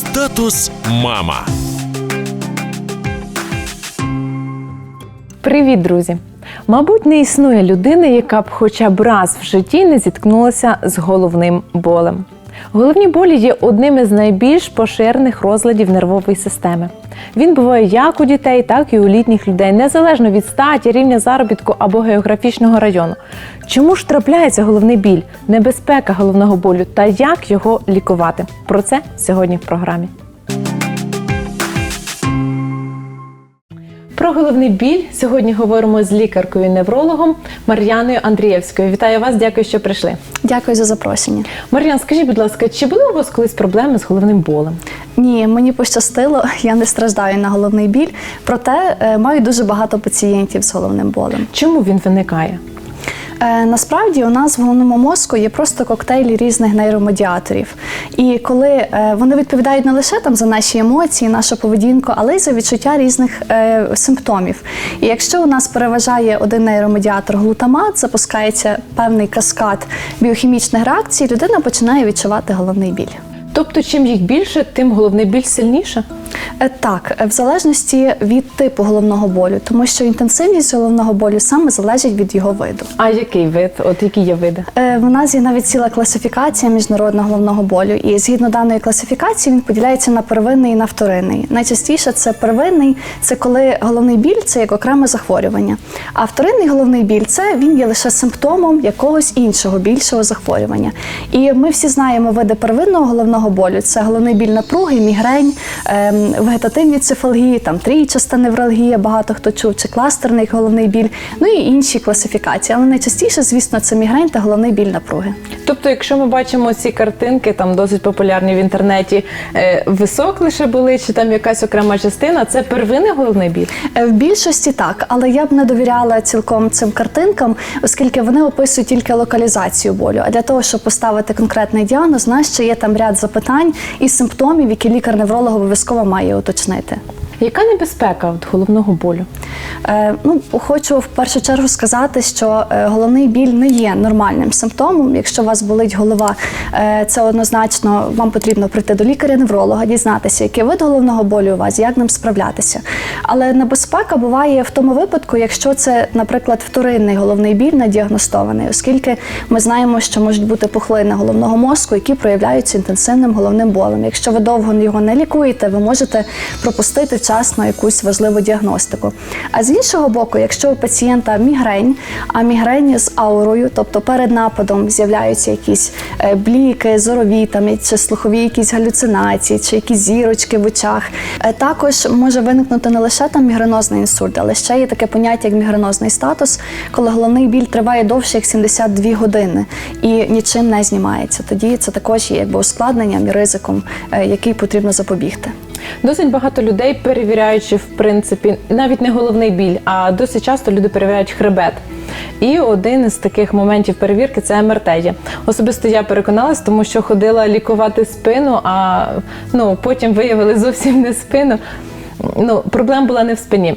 Статус мама. Привіт, друзі! Мабуть, не існує людини, яка б хоча б раз в житті не зіткнулася з головним болем. Головні болі є одним із найбільш поширених розладів нервової системи. Він буває як у дітей, так і у літніх людей, незалежно від статі, рівня заробітку або географічного району. Чому ж трапляється головний біль, небезпека головного болю та як його лікувати? Про це сьогодні в програмі. Про головний біль сьогодні говоримо з лікаркою-неврологом Мар'яною Андрієвською. Вітаю вас, дякую, що прийшли. Дякую за запрошення. Мар'ян, скажіть, будь ласка, чи були у вас колись проблеми з головним болем? Ні, мені пощастило, я не страждаю на головний біль, проте е, маю дуже багато пацієнтів з головним болем. Чому він виникає? Е, Насправді у нас в головному мозку є просто коктейль різних нейромедіаторів. І коли е, вони відповідають не лише там за наші емоції, нашу поведінку, але й за відчуття різних е, симптомів. І якщо у нас переважає один нейромедіатор глутамат, запускається певний каскад біохімічних реакцій, людина починає відчувати головний біль. Тобто, чим їх більше, тим головний біль сильніше? Е, Так, е, в залежності від типу головного болю, тому що інтенсивність головного болю саме залежить від його виду. А який вид? От які є види? Е, В нас є навіть ціла класифікація міжнародного головного болю, і згідно даної класифікації він поділяється на первинний і на вторинний. Найчастіше це первинний, це коли головний біль це як окреме захворювання. А вторинний головний біль це він є лише симптомом якогось іншого більшого захворювання. І ми всі знаємо види первинного головного болю: це головний біль напруги, мігрень, ем, вегетативні цефалгії, там трійчаста невралгія, багато хто чув, чи кластерний головний біль, ну і інші класифікації. Але найчастіше, звісно, це мігрень та головний біль напруги. Тобто, якщо ми бачимо ці картинки, там досить популярні в інтернеті, е, висок лише були, чи там якась окрема частина, це первинний головний біль? Е, В більшості так, але я б не довіряла цілком цим картинкам, оскільки вони описують тільки локалізацію болю. А для того, щоб поставити конкретний діагноз, нас ще є там ряд запитань і симптомів, які лікар-невролог обов'язково має уточнити. Яка небезпека від головного болю? Е, ну, хочу в першу чергу сказати, що е, головний біль не є нормальним симптомом. Якщо у вас болить голова, е, це однозначно вам потрібно прийти до лікаря-невролога, дізнатися, який вид головного болю у вас, як ним справлятися. Але небезпека буває в тому випадку, якщо це, наприклад, вторинний головний біль не діагностований, оскільки ми знаємо, що можуть бути пухлини головного мозку, які проявляються інтенсивним головним болем. Якщо ви довго його не лікуєте, ви можете пропустити вчасно якусь важливу діагностику. А з іншого боку, якщо у пацієнта мігрень, а мігрень з аурою, тобто перед нападом з'являються якісь е, бліки, зорові там, чи слухові якісь галюцинації, чи якісь зірочки в очах. Е, Також може виникнути не лише там мігренозний інсульт, але ще є таке поняття, як мігренозний статус, коли головний біль триває довше як 72 години і нічим не знімається. Тоді це також є якби ускладненням і ризиком, е, який потрібно запобігти. Досить багато людей перевіряючи, в принципі, навіть не головний біль, а досить часто люди перевіряють хребет. І один із таких моментів перевірки це МРТ. є. Особисто я переконалась, тому що ходила лікувати спину, а ну, потім виявили зовсім не спину. Ну, проблема була не в спині.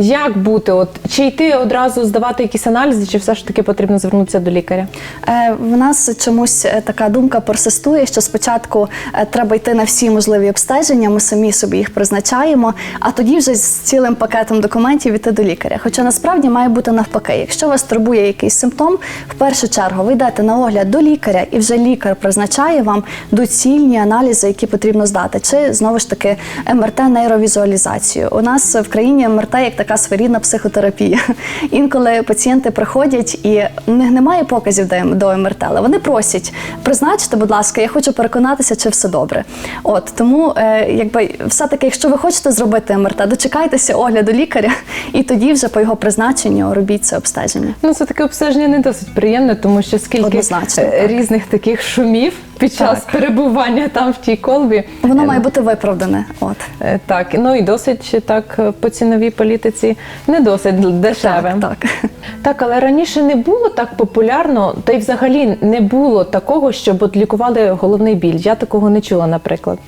Як бути? От, чи йти одразу здавати якісь аналізи, чи все ж таки потрібно звернутися до лікаря? Е, В нас чомусь е, така думка персистує, що спочатку е, треба йти на всі можливі обстеження, ми самі собі їх призначаємо, а тоді вже з цілим пакетом документів йти до лікаря. Хоча насправді має бути навпаки. Якщо вас турбує якийсь симптом, в першу чергу ви йдете на огляд до лікаря, і вже лікар призначає вам доцільні аналізи, які потрібно здати, чи знову ж таки МРТ нейровізуалізацію. У нас в країні МРТ як така своєрідна психотерапія. Інколи пацієнти приходять і в них немає показів до- МРТ, але вони просять призначте, будь ласка, я хочу переконатися, чи все добре. От тому, е, якби все-таки, якщо ви хочете зробити МРТ, дочекайтеся огляду лікаря, і тоді вже по його призначенню робіть це обстеження. Ну, це таке обстеження не досить приємне, тому що скільки Однозначно, е, різних таких шумів під час Так. перебування там в тій колбі. Воно Е, має бути виправдане. От. Е, Так, ну і досить так е, по ціновій політиці не досить дешеве. Так, так. Так, але раніше не було так популярно, та й взагалі не було такого, щоб от лікували головний біль. Я такого не чула, наприклад.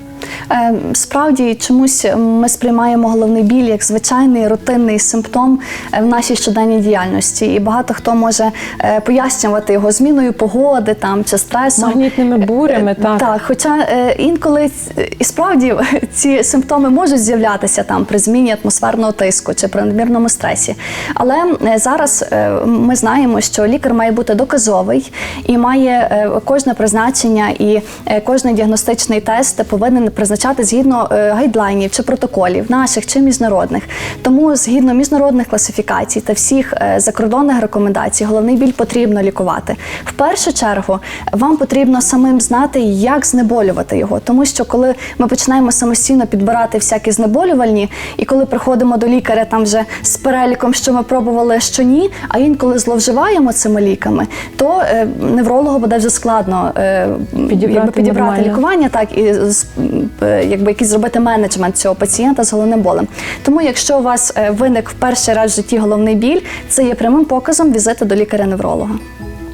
Е, Справді чомусь ми сприймаємо головний біль як звичайний рутинний симптом е, в нашій щоденній діяльності, і багато хто може е, пояснювати його зміною погоди там чи стресом. Магнітними бурями, так. Так, хоча інколи і справді ці симптоми можуть з'являтися там при зміні атмосферного тиску чи при надмірному стресі. Але зараз ми знаємо, що лікар має бути доказовий і має кожне призначення і кожний діагностичний тест повинен призначати згідно е, гайдлайнів чи протоколів наших чи міжнародних. Тому згідно міжнародних класифікацій та всіх е, закордонних рекомендацій, головний біль потрібно лікувати. В першу чергу вам потрібно самим знати, як знеболювати його, тому що коли ми починаємо самостійно підбирати всякі знеболювальні, і коли приходимо до лікаря там вже з переліком, що ми пробували, що ні, а інколи зловживаємо цими ліками, то е, неврологу буде вже складно Підібрати підібрати лікування, так і якби якийсь зробити менеджмент цього пацієнта з головним болем. Тому, якщо у вас е, виник в перший раз в житті головний біль, це є прямим показом візиту до лікаря-невролога.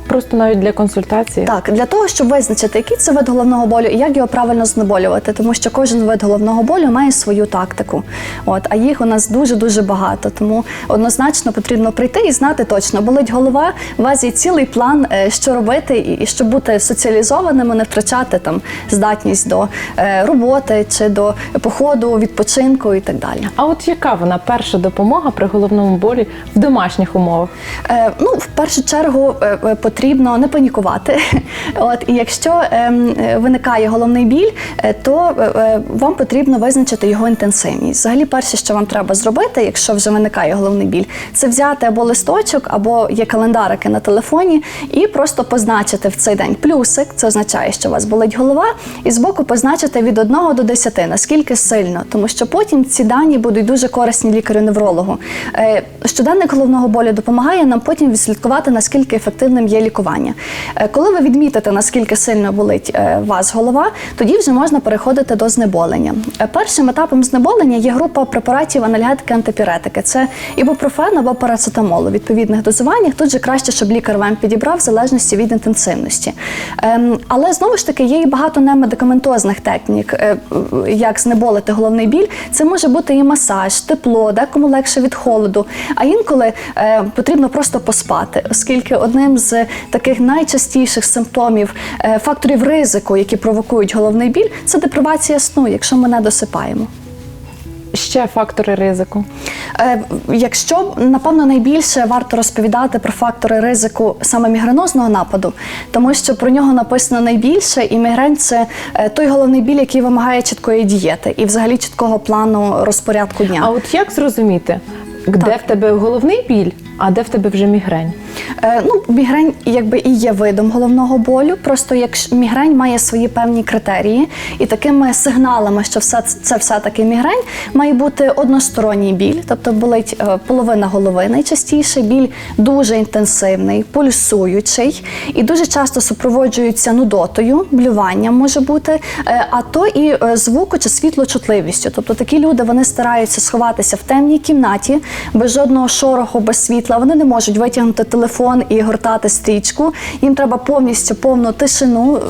Просто навіть для консультації. Так, для того, щоб визначити, який це вид головного болю і як його правильно знеболювати, тому що кожен вид головного болю має свою тактику. От, а їх у нас дуже дуже багато. Тому однозначно потрібно прийти і знати точно, болить голова, у вас є цілий план, е, що робити, і- щоб бути соціалізованими, не втрачати там здатність до е, роботи чи до походу, відпочинку і так далі. А от яка вона перша допомога при головному болі в домашніх умовах? Е, ну, в першу чергу е, е, потрібно не панікувати. От і якщо ем, е, виникає головний біль, е, то е, вам потрібно визначити його інтенсивність. Взагалі, перше, що вам треба зробити, якщо вже виникає головний біль, це взяти або листочок, або є календарики на телефоні, і просто позначити в цей день плюсик. Це означає, що у вас болить голова, і збоку позначити від 1 до 10, наскільки сильно, тому що потім ці дані будуть дуже корисні лікарю-неврологу. Щоденник головного болю допомагає нам потім відслідкувати, наскільки ефективним є лікування. Е, Коли ви відмітите, наскільки сильно болить е, вас голова, тоді вже можна переходити до знеболення. Е, Першим етапом знеболення є група препаратів анальгетики антипіретики. Це ібупрофен або парацетамол у відповідних дозуваннях. Тут же краще, щоб лікар вам підібрав в залежності від інтенсивності. Ем, Але знову ж таки є і багато немедикаментозних технік, як знеболити головний біль. Це може бути і масаж, тепло, декому легше від холоду. А інколи потрібно просто поспати, оскільки одним з таких найчастіших симптомів е, факторів ризику, які провокують головний біль, це депривація сну, якщо ми не досипаємо. Ще фактори ризику. Е, Якщо напевно найбільше варто розповідати про фактори ризику саме мігренозного нападу, тому що про нього написано найбільше, і мігрень це е, той головний біль, який вимагає чіткої дієти і взагалі чіткого плану розпорядку дня. А от як зрозуміти, де Так. в тебе головний біль, а де в тебе вже мігрень? Е, Ну, мігрень якби і є видом головного болю. Просто як мігрень має свої певні критерії, і такими сигналами, що все це все таки мігрень, має бути односторонній біль, тобто болить е, половина голови найчастіше, біль дуже інтенсивний, пульсуючий і дуже часто супроводжується нудотою, блюванням може бути, е, а то і звуку чи світлочутливістю. Тобто такі люди вони стараються сховатися в темній кімнаті без жодного шороху, без світла. Вони не можуть витягнути телефон і гортати стрічку. Їм треба повністю повну тишину,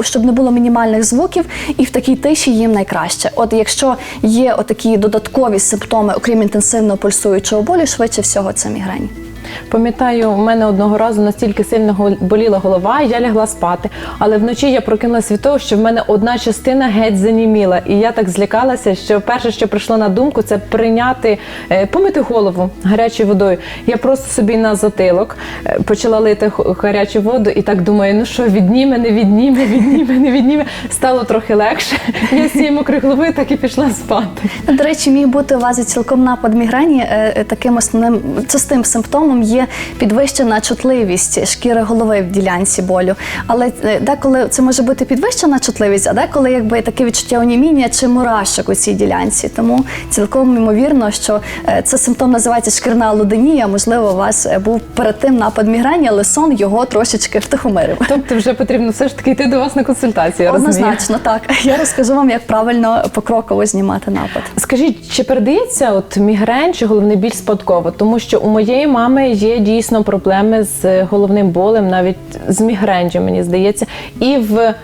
щоб не було мінімальних звуків, і в такій тиші їм найкраще. От якщо є отакі додаткові симптоми, окрім інтенсивного пульсуючого болю, швидше всього це мігрень. Пам'ятаю, у мене одного разу настільки сильно боліла голова, я лягла спати. Але вночі я прокинулася від того, що в мене одна частина геть заніміла. І я так злякалася, що перше, що прийшло на думку, це прийняти, е, помити голову гарячою водою. Я просто собі на затилок е, почала лити гарячу воду і так думаю, ну що, відніме, не відніме, відніме, не відніме. Стало трохи легше. Я з цієї мокрої голови так і пішла спати. До речі, міг бути у вас цілком напад мігрені. Е, Таким основним частим симптомом є підвищена чутливість шкіри голови в ділянці болю. Але е, деколи це може бути підвищена чутливість, а деколи якби таке відчуття оніміння чи мурашок у цій ділянці. Тому цілком ймовірно, що е, це симптом називається шкірна алоденія. Можливо, у вас е, був перед тим напад мігрені, але сон його трошечки втихомирив. Тобто вже потрібно все ж таки йти до вас на консультацію. я розумію. Так. Я розкажу вам, як правильно покроково знімати напад. Скажіть, чи передається от мігрень чи головний біль спадково? Тому що у моєї мами є дійсно проблеми з головним болем, навіть з мігренджем, мені здається, і в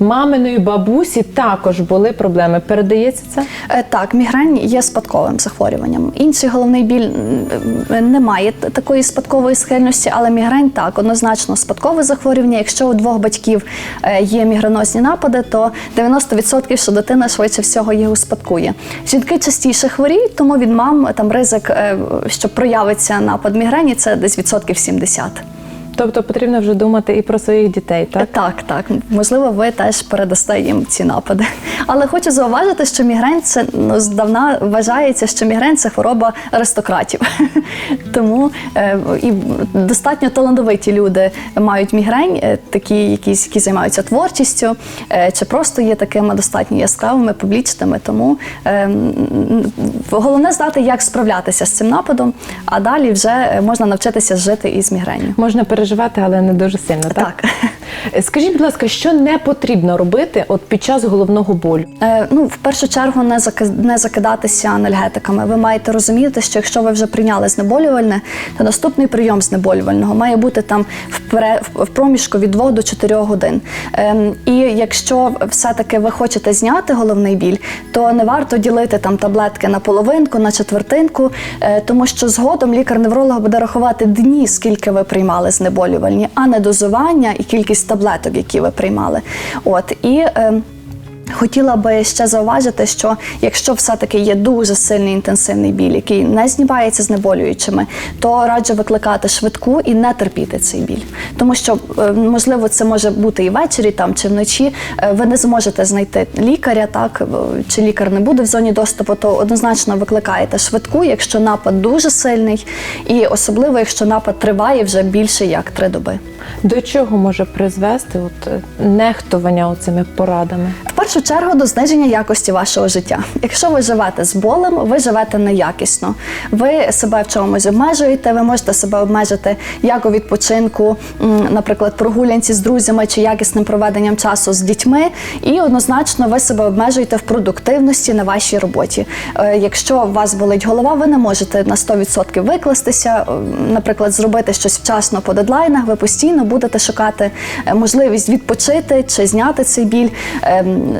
маминої бабусі також були проблеми. Передається це? Е, Так, мігрень є спадковим захворюванням. Інший головний біль м, не має такої спадкової схильності, але мігрень так, однозначно спадкове захворювання. Якщо у двох батьків е, є мігренозні напади, то 90% що дитина швидше всього їх успадкує. Жінки частіше хворіють, тому від мам там ризик, е, що проявиться напад мігрені, це десь відсотків 70. Тобто потрібно вже думати і про своїх дітей, так? Так, так. Можливо, ви теж передасте їм ці напади. Але хочу зауважити, що мігрень це ну, здавна вважається, що мігрень це хвороба аристократів. Тому е, і достатньо талановиті люди мають мігрень, е, такі, якісь, які займаються творчістю, е, чи просто є такими достатньо яскравими, публічними. Тому е, головне знати, як справлятися з цим нападом, а далі вже е, можна навчитися жити із мігренью. Можна переживати, але не дуже сильно, так? Так. Е, Скажіть, будь ласка, що не потрібно робити от під час головного болю? Е, ну, в першу чергу, не не закидатися анальгетиками. Ви маєте розуміти, що якщо ви вже прийняли знеболювальне, то наступний прийом знеболювального має бути там в, проміжку від 2 до 4 годин. Ем, і якщо все-таки ви хочете зняти головний біль, то не варто ділити там таблетки на половинку, на четвертинку, е, тому що згодом лікар-невролог буде рахувати дні, скільки ви приймали знеболювальні, а не дозування і кількість таблеток, які ви приймали. От і. ем, Хотіла би ще зауважити, що якщо все-таки є дуже сильний інтенсивний біль, який не знімається знеболюючими, то раджу викликати швидку і не терпіти цей біль. Тому що е, можливо це може бути і ввечері там чи вночі. е, Ви не зможете знайти лікаря, так е, чи лікар не буде в зоні доступу, то однозначно викликаєте швидку, якщо напад дуже сильний, і особливо якщо напад триває вже більше як три доби. До чого може призвести от нехтування оцими порадами? Першу чергу до зниження якості вашого життя. Якщо ви живете з болем, ви живете неякісно. Ви себе в чомусь обмежуєте, ви можете себе обмежити як у відпочинку, наприклад, прогулянці з друзями чи якісним проведенням часу з дітьми. І однозначно ви себе обмежуєте в продуктивності на вашій роботі. Е, Якщо у вас болить голова, ви не можете на 100% викластися, наприклад, зробити щось вчасно по дедлайнах, ви постійно будете шукати е, можливість відпочити чи зняти цей біль.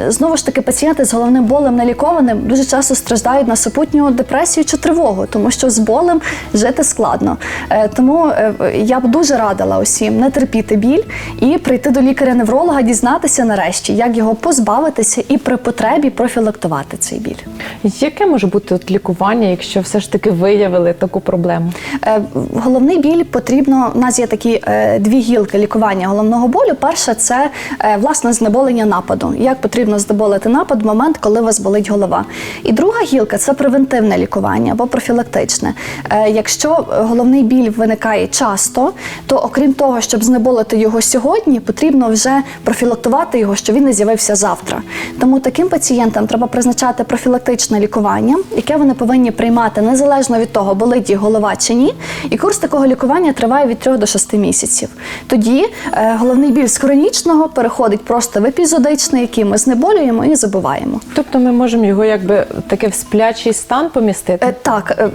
Знову ж таки, пацієнти з головним болем налікованим дуже часто страждають на супутню депресію чи тривогу, тому що з болем жити складно. Е, Тому е, я б дуже радила усім не терпіти біль і прийти до лікаря-невролога, дізнатися нарешті, як його позбавитися і при потребі профілактувати цей біль. Яке може бути от лікування, якщо все ж таки виявили таку проблему? Е, Головний біль потрібно. У нас є такі дві гілки лікування головного болю. Перша це власне знеболення нападу. Як потрібно знеболити напад в момент, коли у вас болить голова. І друга гілка це превентивне лікування або профілактичне. Е, Якщо е, головний біль виникає часто, то окрім того, щоб знеболити його сьогодні, потрібно вже профілактувати його, щоб він не з'явився завтра. Тому таким пацієнтам треба призначати профілактичне лікування, яке вони повинні приймати незалежно від того, болить їх голова чи ні. І курс такого лікування триває від 3 до 6 місяців. Тоді е, головний біль з хронічного переходить просто в епізодичний, який ми знеболюємо і забуваємо. Тобто ми можемо його якби таке в сплячий стан помістити? Е, Так, е,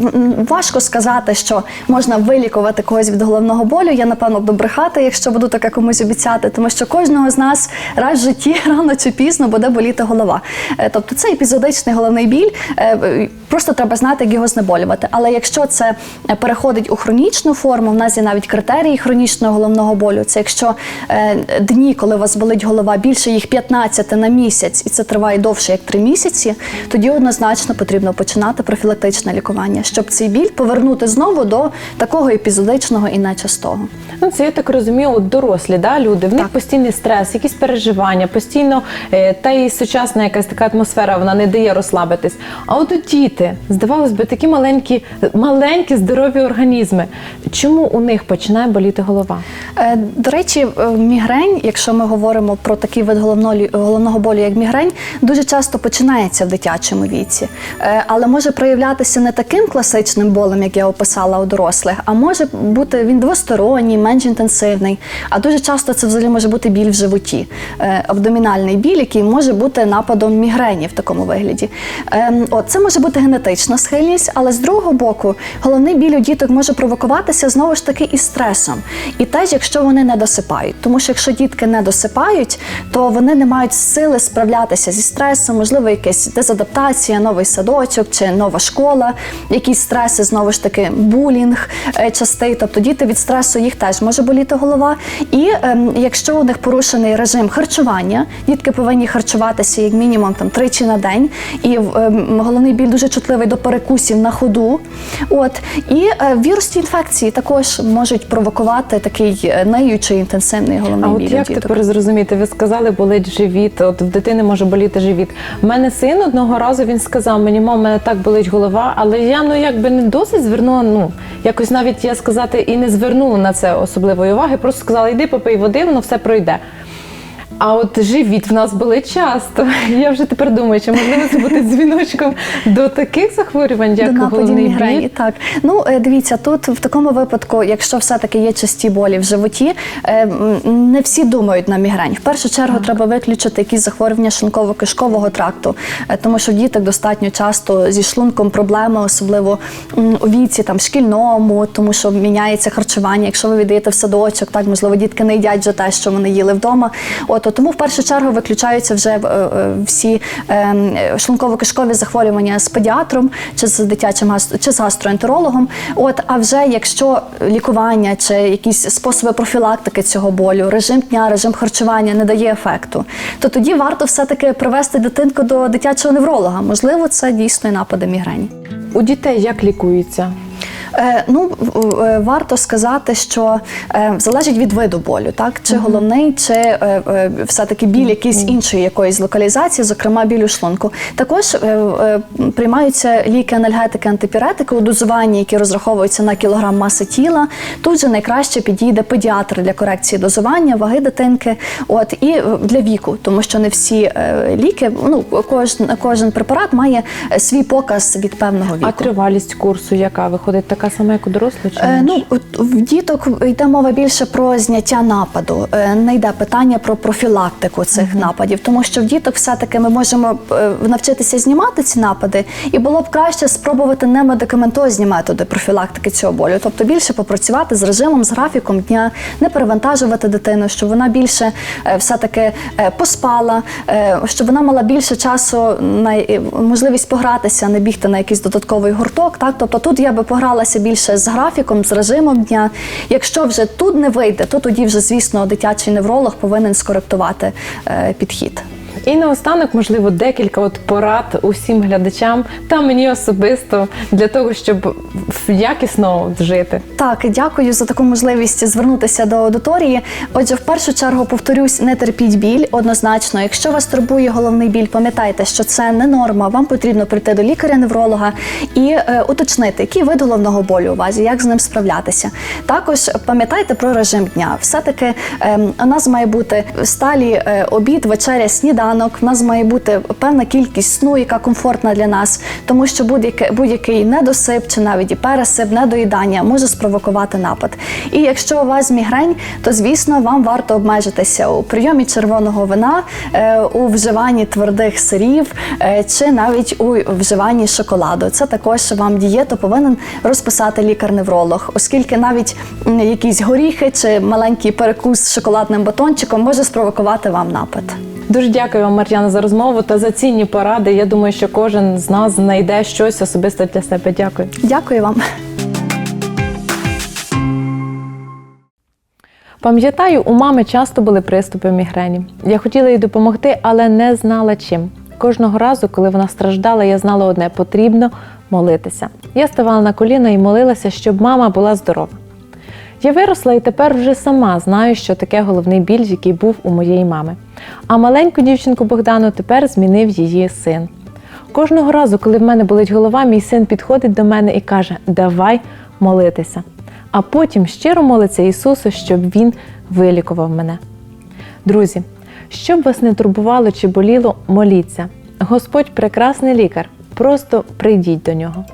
важко сказати, що можна вилікувати когось від головного болю. Я напевно буду брехати, якщо буду таке комусь обіцяти, тому що кожного з нас раз в житті рано чи пізно буде боліти голова. Е, Тобто це епізодичний головний біль. е, е, Просто треба знати, як його знеболювати. Але якщо це е, переходить у хронічну форму, в нас є навіть критерії хронічного головного болю. Це якщо е, дні, коли у вас болить голова, більше їх 15 на місяць, і це триває довше як 3 місяці, тоді однозначно потрібно починати профілактичне лікування, щоб цей біль повернути знову до такого епізодичного і нечастого. Ну, це я так розумію, от дорослі да, люди, в них Так. постійний стрес, якісь переживання, постійно е, та і сучасна якась така атмосфера, вона не дає розслабитись. А от діти, здавалось би, такі маленькі, маленькі здорові організми. Чому у них починає боліти голова? Е, До речі, е, мігрень, якщо ми говоримо про такий вид головного, головного болю, як мігрень, дуже часто починається в дитячому віці, Е, але може проявлятися не таким класичним болем, як я описала у дорослих, а може бути він двосторонній, менш інтенсивний. А дуже часто це взагалі може бути біль в животі, е, абдомінальний біль, який може бути нападом мігрені в такому вигляді. Ем, От це може бути генетична схильність, але з другого боку, головний біль у діток може провокуватися знову ж таки із стресом. І теж, якщо вони не досипають. Тому що якщо дітки не досипають, то вони не мають сили справлятися зі стресом, можливо, якась дезадаптація, новий садочок чи нова школа, якісь стреси, знову ж таки, булінг е, частий. Тобто діти від стресу їх теж може боліти голова. І ем, якщо у них порушений режим харчування, дітки повинні харчуватися як мінімум там тричі на день. І ем, головний біль дуже чутливий до перекусів на ходу. От і е, вірусні інфекції також можуть провокувати такий е, ниючий інтенсивний головний А біль. от у як діток. тепер зрозуміти? Ви сказали, болить живіт. От в дитини може боліти живіт. У мене син одного разу він сказав мені, мама мене так болить голова, але я ну якби не досить звернула. Ну якось навіть я сказати і не звернула на це особливої уваги. Просто сказала, йди попий води, воно все пройде. А от живіт в нас болить часто. Я вже тепер думаю, чи можливо це бути дзвіночком до таких захворювань, як До головний мігрені, біль. так. Ну, е, дивіться, тут в такому випадку, якщо все-таки є часті болі в животі, е, не всі думають на мігрень. В першу чергу треба виключити якісь захворювання шлунково-кишкового тракту, е, тому що в діток достатньо часто зі шлунком проблеми, особливо у віці там шкільному, тому що міняється харчування. Якщо ви віддаєте в садочок, так можливо, дітки не їдять вже те, що вони їли вдома. От тому в першу чергу виключаються вже е, е, всі е, шлунково-кишкові захворювання з педіатром чи з дитячим чи з гастроентерологом. От, а вже якщо лікування чи якісь способи профілактики цього болю, режим дня, режим харчування не дає ефекту, то тоді варто все-таки привести дитинку до дитячого невролога. Можливо, це дійсно і напади мігрені. У дітей як лікуються? Е, ну, е, варто сказати, що е, залежить від виду болю, так? Чи головний, чи все-таки біль якийсь іншої якоїсь локалізації, зокрема біль у шлунку. Також приймаються ліки, анальгетики, антипіретики у дозуванні, які розраховуються на кілограм маси тіла. Тут же найкраще підійде педіатр для корекції дозування, ваги дитинки, от і для віку, тому що не всі ліки, ну кожен, кожен препарат має свій показ від певного віку. А тривалість курсу, яка виходить така сама, як у дорослих? Чи Е, ну, от в діток йде мова більше про зняття нападу. Е, Не йде питання про профілактику цих нападів, тому що в діток все-таки ми можемо е, навчитися знімати ці напади, і було б краще спробувати немедикаментозні методи профілактики цього болю, тобто більше попрацювати з режимом, з графіком дня, не перевантажувати дитину, щоб вона більше е, все-таки е, поспала, е, щоб вона мала більше часу на е, можливість погратися, не бігти на якийсь додатковий гурток. Так, тобто тут я би погралася більше з графіком, з режимом дня. Якщо вже тут не вийде, то тоді вже, звісно, дитячий невролог повинен скоректувати е, підхід. І наостанок, можливо, декілька от порад усім глядачам та мені особисто для того, щоб якісно жити. Так, дякую за таку можливість звернутися до аудиторії. Отже, в першу чергу повторюсь, не терпіть біль однозначно. Якщо вас турбує головний біль, пам'ятайте, що це не норма. Вам потрібно прийти до лікаря-невролога і е, уточнити, який вид головного болю у вас, як з ним справлятися. Також пам'ятайте про режим дня. Все-таки е, у нас має бути сталі е, обід, вечеря, сніданок. У нас має бути певна кількість сну, яка комфортна для нас, тому що будь-який будь-який недосип чи навіть і пересип, недоїдання може спровокувати напад. І якщо у вас мігрень, то звісно вам варто обмежитися у прийомі червоного вина, е, у вживанні твердих сирів е, чи навіть у вживанні шоколаду. Це також вам дієту повинен розписати лікар-невролог, оскільки навіть якісь горіхи чи маленький перекус з шоколадним батончиком може спровокувати вам напад. Дуже дякую вам, Мар'яна, за розмову та за цінні поради. Я думаю, що кожен з нас знайде щось особисто для себе. Дякую. Дякую вам. Пам'ятаю, у мами часто були приступи мігрені. Я хотіла їй допомогти, але не знала чим. Кожного разу, коли вона страждала, я знала одне потрібно молитися. Я ставала на коліна і молилася, щоб мама була здорова. Я виросла і тепер вже сама знаю, що таке головний біль, який був у моєї мами. А маленьку дівчинку Богдану тепер змінив її син. Кожного разу, коли в мене болить голова, мій син підходить до мене і каже: Давай молитися. А потім щиро молиться Ісусу, щоб Він вилікував мене. Друзі, Що б вас не турбувало чи боліло, моліться. Господь прекрасний лікар. Просто прийдіть до нього.